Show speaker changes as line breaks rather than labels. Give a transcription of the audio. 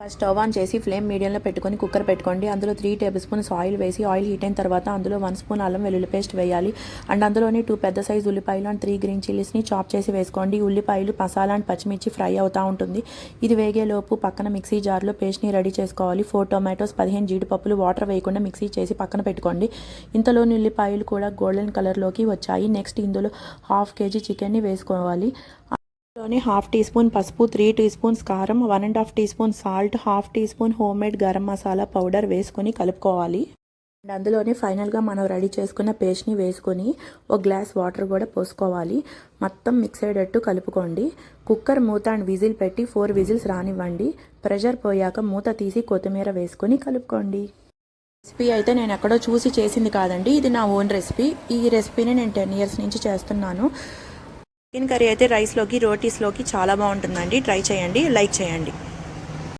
First stove on చేసి flame మీడియంలో పెట్టుకొని కుక్కర్ పెట్టుకోండి. అందులో త్రీ టేబుల్ స్పూన్స్ ఆయిల్ వేసి ఆయిల్ హీట్ అయిన తర్వాత అందులో వన్ స్పూన్ అల్లం వెల్లుల్లి పేస్ట్ వేయాలి. అండ్ అందులోని టూ పెద్ద సైజు ఉల్లిపాయలు అండ్ త్రీ గ్రీన్ చిల్లీస్ని చాప్ చేసి వేసుకోండి. ఉల్లిపాయలు మసాలా అండ్ పచ్చిమిర్చి ఫ్రై అవుతూ ఉంటుంది. ఇది వేగేలోపు పక్కన మిక్సీ జార్లో పేస్ట్ని రెడీ చేసుకోవాలి. ఫోర్ టొమాటోస్ పదిహేను జీడిపప్పులు వాటర్ వేయకుండా మిక్సీ చేసి పక్కన పెట్టుకోండి. ఇంతలోని ఉల్లిపాయలు కూడా గోల్డెన్ కలర్లోకి వచ్చాయి. నెక్స్ట్ ఇందులో హాఫ్ కేజీ చికెన్ని వేసుకోవాలి. లోని హాఫ్ టీ స్పూన్ పసుపు త్రీ టీ స్పూన్స్ కారం one and half teaspoon salt half teaspoon home made garam masala powder వేసుకొని కలుపుకోవాలి. అండ్ అందులోనే ఫైనల్గా మనం రెడీ చేసుకున్న పేస్ట్ని వేసుకొని ఒక గ్లాస్ వాటర్ కూడా పోసుకోవాలి. మొత్తం మిక్స్ అయ్యేటట్టు కలుపుకోండి. కుక్కర్ మూత అండ్ విజిల్ పెట్టి ఫోర్ విజిల్స్ రానివ్వండి. ప్రెషర్ పోయాక మూత తీసి కొత్తిమీర వేసుకొని కలుపుకోండి. రెసిపీ అయితే నేను ఎక్కడో చూసి చేసింది కాదండి. ఇది నా ఓన్ రెసిపీ. ఈ రెసిపీని నేను టెన్ ఇయర్స్ నుంచి చేస్తున్నాను. చికెన్ కర్రీ అయితే రైస్లోకి రోటీస్లోకి చాలా బాగుంటుందండి. ట్రై చేయండి లైక్ చేయండి.